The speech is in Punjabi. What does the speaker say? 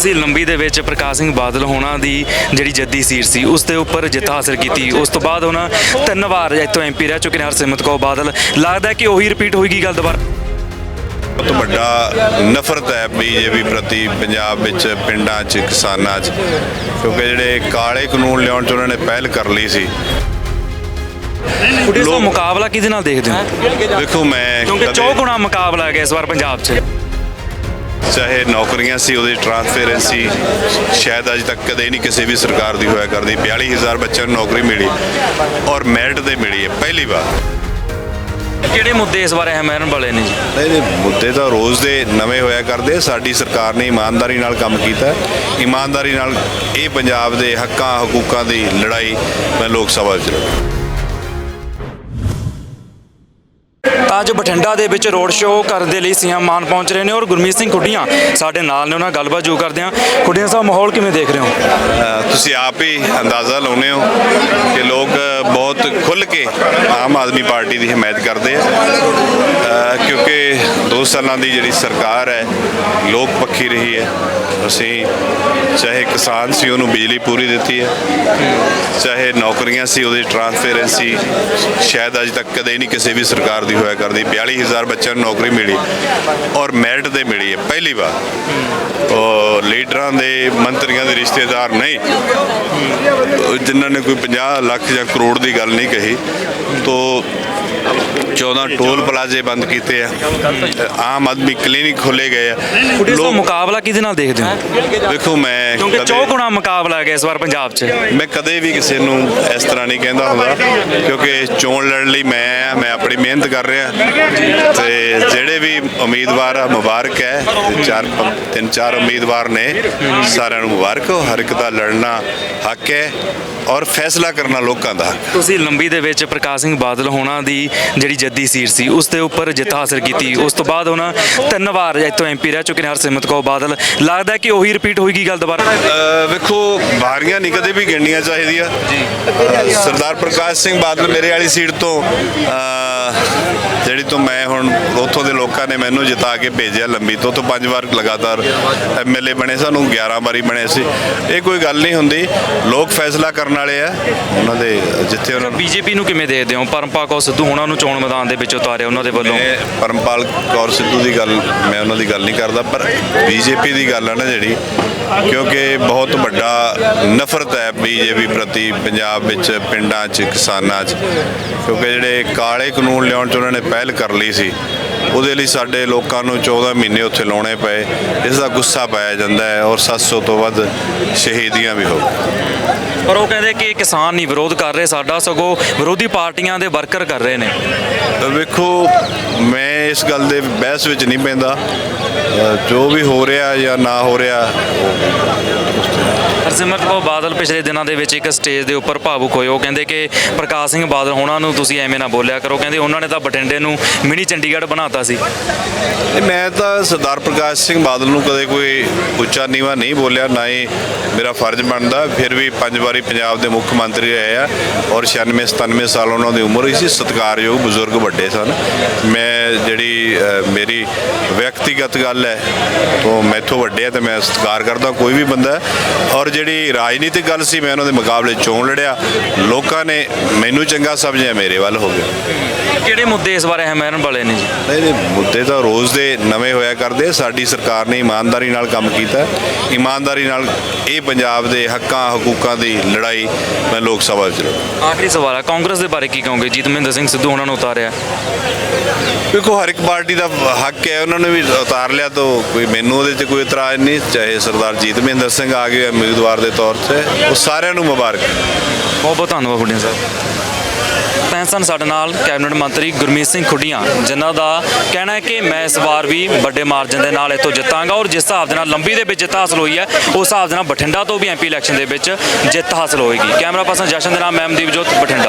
ਤੁਸੀਂ ਲੰਬੀ ਦੇ ਵਿੱਚ ਪ੍ਰਕਾਸ਼ ਸਿੰਘ ਬਾਦਲ ਹੋਣਾ ਦੀ ਜਿਹੜੀ ਜੱਦੀ ਸੀਟ ਸੀ ਉਸ ਦੇ ਉੱਪਰ ਜਿੱਤ ਹਾਸਲ ਕੀਤੀ। ਉਸ ਤੋਂ ਬਾਅਦ ਹੁਣ ਤਿੰਨ ਵਾਰ ਇੱਥੋਂ ਐਮਪੀ ਰਹਿ ਚੁੱਕੇ ਨੇ ਹਰਸਿਮਰਤ ਕੌਰ ਬਾਦਲ। ਲੱਗਦਾ ਕਿ ਉਹੀ ਰਿਪੀਟ ਹੋਏਗੀ ਗੱਲ ਦੁਬਾਰਾ? ਬਹੁਤ ਵੱਡਾ ਨਫ਼ਰਤ ਹੈ ਬੀਜੇਪੀ ਪ੍ਰਤੀ ਪੰਜਾਬ ਵਿੱਚ ਪਿੰਡਾਂ 'ਚ ਕਿਸਾਨਾਂ 'ਚ। ਕਿਉਂਕਿ ਜਿਹੜੇ ਕਾਲੇ ਕਾਨੂੰਨ ਲਿਆਉਣ 'ਚ ਉਹਨਾਂ ਨੇ ਪਹਿਲ ਕਰ ਲਈ ਸੀ। ਦਾ ਮੁਕਾਬਲਾ ਕਿਹਦੇ ਨਾਲ ਦੇਖਦੇ ਹੋ? ਵੇਖੋ ਮੈਂ ਕਿਉਂਕਿ ਕਦੇ- ਚੌਗੁਣਾ ਮੁਕਾਬਲਾ ਹੈ ਇਸ ਵਾਰ ਪੰਜਾਬ 'ਚ। ਚਾਹੇ ਨੌਕਰੀਆਂ ਸੀ ਉਹਦੀ ਟਰਾਂਸਫੇਰੈਂਸੀ ਸ਼ਾਇਦ ਅੱਜ ਤੱਕ ਕਦੇ ਨਹੀਂ ਕਿਸੇ ਵੀ ਸਰਕਾਰ ਦੀ ਹੋਇਆ ਕਰਦੀ। 42000 ਬੱਚਿਆਂ ਨੂੰ ਨੌਕਰੀ ਮਿਲੀ ਔਰ ਮੈਰਿਟ ਤੇ ਮਿਲੀ ਹੈ ਪਹਿਲੀ ਵਾਰ। ਕਿਹੜੇ ਮੁੱਦੇ ਇਸ ਵਾਰ ਅਹਿਮ ਰਹਿਣ ਵਾਲੇ ਨੇ ਜੀ? ਨਹੀਂ ਨਹੀਂ ਮੁੱਦੇ ਤਾਂ ਰੋਜ਼ ਦੇ ਨਵੇਂ ਹੋਇਆ ਕਰਦੇ। ਸਾਡੀ ਸਰਕਾਰ ਨੇ ਇਮਾਨਦਾਰੀ ਨਾਲ ਕੰਮ ਕੀਤਾ। ਇਮਾਨਦਾਰੀ ਨਾਲ ਇਹ ਪੰਜਾਬ ਦੇ ਹੱਕਾਂ ਹਕੂਕਾਂ ਦੀ ਲੜਾਈ ਮੈਂ ਲੋਕ ਸਭਾ ਵਿੱਚ ਲੜਾਂ ਅੱਜ ਬਠਿੰਡਾ ਦੇ ਵਿੱਚ ਰੋਡ ਸ਼ੋਅ ਕਰਨ ਦੇ ਲਈ ਸੀਐਮ ਮਾਨ ਪਹੁੰਚ ਰਹੇ ਨੇ ਔਰ ਗੁਰਮੀਤ ਸਿੰਘ ਖੁੱਡੀਆਂ ਸਾਡੇ ਨਾਲ ਨੇ, ਉਹਨਾਂ ਗੱਲਬਾਤ ਜੋ ਕਰਦੇ ਹਾਂ। ਖੁੱਡੀਆਂ ਸਾਹਿਬ, ਮਾਹੌਲ ਕਿਵੇਂ ਦੇਖ ਰਹੇ ਹੋ? ਤੁਸੀਂ ਆਪ ਹੀ ਅੰਦਾਜ਼ਾ ਲਾਉਨੇ ਹੋ ਕਿ ਲੋਕ ਬਹੁਤ ਖੁੱਲ੍ਹ ਕੇ ਆਮ ਆਦਮੀ ਪਾਰਟੀ ਦੀ ਹਮਾਇਤ ਕਰਦੇ ਆ ਕਿਉਂਕਿ 2 ਸਾਲਾਂ ਦੀ ਜਿਹੜੀ ਸਰਕਾਰ ਹੈ, ਲੋਕ ਪੱਖੀ ਰਹੀ ਹੈ। ਅਸੀਂ ਚਾਹੇ ਕਿਸਾਨ ਸੀ, ਉਹਨੂੰ ਬਿਜਲੀ ਪੂਰੀ ਦਿੱਤੀ ਹੈ। ਚਾਹੇ ਨੌਕਰੀਆਂ ਸੀ, ਉਹਦੀ ਟਰਾਂਸਫੇਰੈਂਸੀ ਸ਼ਾਇਦ ਅੱਜ ਤੱਕ ਕਦੇ ਨਹੀਂ ਕਿਸੇ ਵੀ ਸਰਕਾਰ ਦੀ ਹੋਇਆ ਕਰਦੀ। 42000 ਬੱਚਿਆਂ ਨੂੰ ਨੌਕਰੀ ਮਿਲੀ ਔਰ ਮੈਰਿਟ ਤੇ ਮਿਲੀ ਹੈ, ਪਹਿਲੀ ਵਾਰ। ਉਹ ਲੀਡਰਾਂ ਦੇ, ਮੰਤਰੀਆਂ ਦੇ ਰਿਸ਼ਤੇਦਾਰ ਨਹੀਂ। ਜਿਨ੍ਹਾਂ ਨੇ ਕੋਈ 50 ਲੱਖ ਜਾਂ ਕਰੋੜ ਦੀ ਗੱਲ ਨਹੀਂ ਕਹੀ, ਤੋਂ 14 ਟੋਲ ਪਲਾਜ਼ੇ ਬੰਦ ਕੀਤੇ ਆ। ਆਮ ਆਦਮੀ ਕਲੀਨਿਕ ਖੋਲੇ ਗਏ ਆ। ਸਾਹਿਬ ਮੁਕਾਬਲਾ ਕਿਹਦੇ ਨਾਲ ਦੇਖਦੇ ਹੋ? ਵੇਖੋ ਮੈਂ ਕਿਉਂਕਿ ਚੌਗੁਣਾ ਮੁਕਾਬਲਾ ਹੈ ਇਸ ਵਾਰ ਪੰਜਾਬ 'ਚ। ਮੈਂ ਕਦੇ ਵੀ ਕਿਸੇ ਨੂੰ ਇਸ ਤਰ੍ਹਾਂ ਨਹੀਂ ਕਹਿੰਦਾ ਹੁੰਦਾ ਕਿਉਂਕਿ ਚੋਣ ਲੜਨ ਲਈ ਮੈਂ ਮੈਂ ਆਪਣੀ ਮਿਹਨਤ ਕਰ ਰਿਹਾ। ਤੇ ਜਿਹੜੇ ਵੀ ਉਮੀਦਵਾਰ ਆ ਮੁਬਾਰਕ ਹੈ। ਚਾਰ ਤਿੰਨ ਚਾਰ ਉਮੀਦਵਾਰ ਨੇ। ਸਾਰਿਆਂ ਨੂੰ ਮੁਬਾਰਕ। ਹਰ ਇੱਕ ਦਾ ਲੜਨਾ ਹੱਕ ਹੈ ਔਰ ਫੈਸਲਾ ਕਰਨਾ ਲੋਕਾਂ ਦਾ। ਤੁਸੀਂ ਲੰਬੀ ਦੇ ਵਿੱਚ ਪ੍ਰਕਾਸ਼ ਸਿੰਘ ਬਾਦਲ ਹੋਣਾ ਦੀ ਜਿਹੜੀ ਜੱਦੀ ਸੀਟ ਸੀ ਉਸ ਦੇ ਉੱਪਰ ਜਿੱਤ ਹਾਸਲ ਕੀਤੀ। ਉਸ ਤੋਂ ਬਾਅਦ ਹੁਣ ਤਿੰਨ ਵਾਰ ਇੱਥੋਂ ਐਮਪੀ ਰਹਿ ਚੁੱਕੇ ਨੇ ਹਰਸਿਮਰਤ ਕੌਰ ਬਾਦਲ। ਲੱਗਦਾ ਕਿ ਉਹੀ ਰਿਪੀਟ ਹੋਏਗੀ ਗੱਲ ਦੁਬਾਰਾ? ਵੇਖੋ ਵਾਰੀਆਂ ਨਹੀਂ ਕਦੇ ਵੀ ਗਿਣਨੀਆਂ ਚਾਹੀਦੀਆਂ। ਜੀ ਸਰਦਾਰ ਪ੍ਰਕਾਸ਼ ਸਿੰਘ ਬਾਦਲ ਮੇਰੇ ਵਾਲੀ ਸੀਟ ਤੋਂ thank you ਜਿਹੜੀ ਤੋਂ ਮੈਂ ਹੁਣ ਉੱਥੋਂ ਦੇ ਲੋਕਾਂ ਨੇ ਮੈਨੂੰ ਜਿਤਾ ਕੇ ਭੇਜਿਆ ਲੰਬੀ ਤੋਂ ਤੋਂ ਪੰਜ ਵਾਰ ਲਗਾਤਾਰ ਐਮਐਲਏ ਬਣੇ ਸਾਨੂੰ 11 ਵਾਰੀ ਬਣੇ ਸੀ। ਇਹ ਕੋਈ ਗੱਲ ਨਹੀਂ ਹੁੰਦੀ ਲੋਕ ਫੈਸਲਾ ਕਰਨ ਵਾਲੇ ਆ ਉਹਨਾਂ ਦੇ ਜਿੱਥੇ ਉਹਨਾਂ ਨੂੰ ਬੀਜੇਪੀ ਨੂੰ ਕਿਵੇਂ ਦੇਖਦੇ ਹੋ? ਪਰਮਪਾ ਕੌਰ ਸਿੱਧੂ ਹੋਣਾ ਨੂੰ ਚੋਣ ਮੈਦਾਨ ਦੇ ਵਿੱਚ ਉਤਾਰਿਆ ਉਹਨਾਂ ਦੇ ਵੱਲੋਂ। ਮੈਂ ਪਰਮਪਾਲ ਕੌਰ ਸਿੱਧੂ ਦੀ ਗੱਲ ਮੈਂ ਉਹਨਾਂ ਦੀ ਗੱਲ ਨਹੀਂ ਕਰਦਾ ਪਰ ਬੀਜੇਪੀ ਦੀ ਗੱਲ ਹੈ ਨਾ ਜਿਹੜੀ ਕਿਉਂਕਿ ਬਹੁਤ ਵੱਡਾ ਨਫ਼ਰਤ ਹੈ ਬੀਜੇਪੀ ਪ੍ਰਤੀ ਪੰਜਾਬ ਵਿੱਚ ਪਿੰਡਾਂ 'ਚ ਕਿਸਾਨਾਂ 'ਚ। ਕਿਉਂਕਿ ਜਿਹੜੇ ਕਾਲੇ ਕਾਨੂੰਨ ਲਿਆਉਣ 'ਚ ਉਹਨਾਂ ਨੇ ਪਹਿਲ ਕਰ ਲਈ ਸੀ। ਉਹਦੇ ਲਈ ਸਾਡੇ ਲੋਕਾਂ ਨੂੰ 14 ਮਹੀਨੇ ਉੱਥੇ ਲਾਉਣੇ ਪਏ। ਇਸ ਦਾ ਗੁੱਸਾ ਪਾਇਆ ਜਾਂਦਾ ਹੈ ਔਰ 700 ਤੋਂ ਵੱਧ ਸ਼ਹੀਦੀਆਂ ਵੀ ਹੋ ਪਰ ਉਹ ਕਹਿੰਦੇ ਕਿ ਕਿਸਾਨ ਨਹੀਂ ਵਿਰੋਧ ਕਰ ਰਹੇ ਸਾਡਾ ਸਗੋਂ ਵਿਰੋਧੀ ਪਾਰਟੀਆਂ ਦੇ ਵਰਕਰ ਕਰ ਰਹੇ ਨੇ। ਵੇਖੋ ਮੈਂ ਇਸ ਗੱਲ ਦੇ ਬਹਿਸ ਵਿੱਚ ਨਹੀਂ ਪੈਂਦਾ। ਜੋ ਵੀ ਹੋ ਰਿਹਾ ਜਾਂ ਨਾ ਹੋ ਰਿਹਾ ਹਰਸਿਮਰਤ ਕੌਰ ਬਾਦਲ ਪਿਛਲੇ ਦਿਨਾਂ ਦੇ ਵਿੱਚ ਇੱਕ ਸਟੇਜ ਦੇ ਉੱਪਰ ਭਾਵੁਕ ਹੋਏ। ਉਹ ਕਹਿੰਦੇ ਕਿ ਪ੍ਰਕਾਸ਼ ਸਿੰਘ ਬਾਦਲ ਹੋਣਾ ਨੂੰ ਤੁਸੀਂ ਐਵੇਂ ਨਾ ਬੋਲਿਆ ਕਰੋ। ਕਹਿੰਦੇ ਉਹਨਾਂ ਨੇ ਤਾਂ ਬਠਿੰਡੇ ਨੂੰ ਮਿਨੀ ਚੰਡੀਗੜ੍ਹ ਬਣਾਤਾ ਸੀ? ਨਹੀਂ, ਮੈਂ ਤਾਂ ਸਰਦਾਰ ਪ੍ਰਕਾਸ਼ ਸਿੰਘ ਬਾਦਲ ਨੂੰ ਕਦੇ ਕੋਈ ਉੱਚਾ ਨੀਵਾ ਨਹੀਂ ਬੋਲਿਆ ਨਾ ਹੀ ਮੇਰਾ ਫਰਜ਼ ਬਣਦਾ ਫਿਰ ਵੀ ਪੰਜ ਵਾਰੀ ਪੰਜਾਬ ਦੇ ਮੁੱਖ ਮੰਤਰੀ ਰਹੇ ਆ ਔਰ 96 97 ਸਾਲ ਉਹਨਾਂ ਦੀ ਉਮਰ ਹੀ ਸੀ ਸਤਿਕਾਰਯੋਗ ਬਜ਼ੁਰਗ ਵੱਡੇ ਸਨ। ਮੈਂ ਜਿਹੜੀ ਮੇਰੀ ਵਿਅਕਤੀਗਤ ਗੱਲ ਹੈ ਤੋਂ ਮੈਥੋਂ ਵੱਡੇ ਆ ਤੇ ਮੈਂ ਸਤਿਕਾਰ ਕਰਦਾ ਕੋਈ ਵੀ ਬੰਦਾ ਹੈ। ਔਰ ਜਿਹੜੀ ਰਾਜਨੀਤਿਕ ਗੱਲ ਸੀ ਮੈਂ ਉਹਨਾਂ ਦੇ ਮੁਕਾਬਲੇ ਚੋਣ ਲੜਿਆ। ਲੋਕਾਂ ਨੇ ਮੈਨੂੰ ਚੰਗਾ ਸਮਝਿਆ ਮੇਰੇ ਵੱਲ ਹੋ ਗਿਆ। ਕਿਹੜੇ ਮੁੱਦੇ ਇਸ ਵਾਰ ਅਹਿਮ ਰਹਿਣ ਵਾਲੇ ਨੇ ਜੀ? ਨਹੀਂ ਮੁੱਦੇ ਤਾਂ ਰੋਜ਼ ਦੇ ਨਵੇਂ ਹੋਇਆ ਕਰਦੇ ਸਾਡੀ ਸਰਕਾਰ ਨੇ ਇਮਾਨਦਾਰੀ ਨਾਲ ਕੰਮ ਕੀਤਾ। ਇਮਾਨਦਾਰੀ ਨਾਲ ਇਹ ਪੰਜਾਬ ਦੇ ਹੱਕਾਂ ਹਕੂਕਾਂ ਦੀ ਲੜਾਈ ਮੈਂ ਲੋਕ ਸਭਾ ਵਿੱਚ ਲੜਾਂ ਆਖਰੀ ਸਵਾਲ ਹੈ ਕਾਂਗਰਸ ਦੇ ਬਾਰੇ ਕੀ ਕਹੋਗੇ? ਜੀਤਮਿੰਦਰ ਸਿੰਘ ਸਿੱਧੂ ਉਹਨਾਂ ਨੂੰ ਉਤਾਰਿਆ। ਦੇਖੋ ਹਰ ਇੱਕ ਪਾਰਟੀ ਦਾ ਹੱਕ ਹੈ ਉਹਨਾਂ ਨੇ ਵੀ ਉਤਾਰ ਲਿਆ ਤਾਂ ਕੋਈ ਮੈਨੂੰ ਉਹਦੇ 'ਚ ਕੋਈ ਇਤਰਾਜ਼ ਨਹੀਂ ਚਾਹੇ ਸਰਦਾਰ ਜੀਤ ਮਹਿੰਦਰ ਸਿੰਘ ਆ ਗਏ ਉਮੀਦਵਾਰ ਦੇ ਤੌਰ ਤੇ ਉਹ ਸਾਰਿਆਂ ਨੂੰ ਮੁਬਾਰਕ। ਬਹੁਤ ਬਹੁਤ ਧੰਨਵਾਦ ਖੁੱਡੀਆਂ ਸਾਹਿਬ ਪੈਨਸ਼ਨ ਸਾਡੇ ਨਾਲ ਕੈਬਨਿਟ ਮੰਤਰੀ ਗੁਰਮੀਤ ਸਿੰਘ ਖੁੱਡੀਆਂ, ਜਿਨ੍ਹਾਂ ਦਾ ਕਹਿਣਾ ਹੈ ਕਿ ਮੈਂ ਇਸ ਵਾਰ ਵੀ ਵੱਡੇ ਮਾਰਜਨ ਦੇ ਨਾਲ ਇੱਥੋਂ ਜਿੱਤਾਂਗਾ ਔਰ ਜਿਸ ਹਿਸਾਬ ਦੇ ਨਾਲ ਲੰਬੀ ਦੇ ਵਿੱਚ ਜਿੱਤ ਹਾਸਲ ਹੋਈ ਹੈ, ਉਸ ਹਿਸਾਬ ਦੇ ਨਾਲ ਬਠਿੰਡਾ ਤੋਂ ਵੀ ਐਮਪੀ ਇਲੈਕਸ਼ਨ ਦੇ ਵਿੱਚ ਜਿੱਤ ਹਾਸਲ ਹੋਏਗੀ। ਕੈਮਰਾ ਪਰਸਨ ਜਸ਼ਨ ਦੇ ਨਾਮ ਮਹਿਮਦੀਪ ਜੋਤ, ਬਠਿੰਡਾ।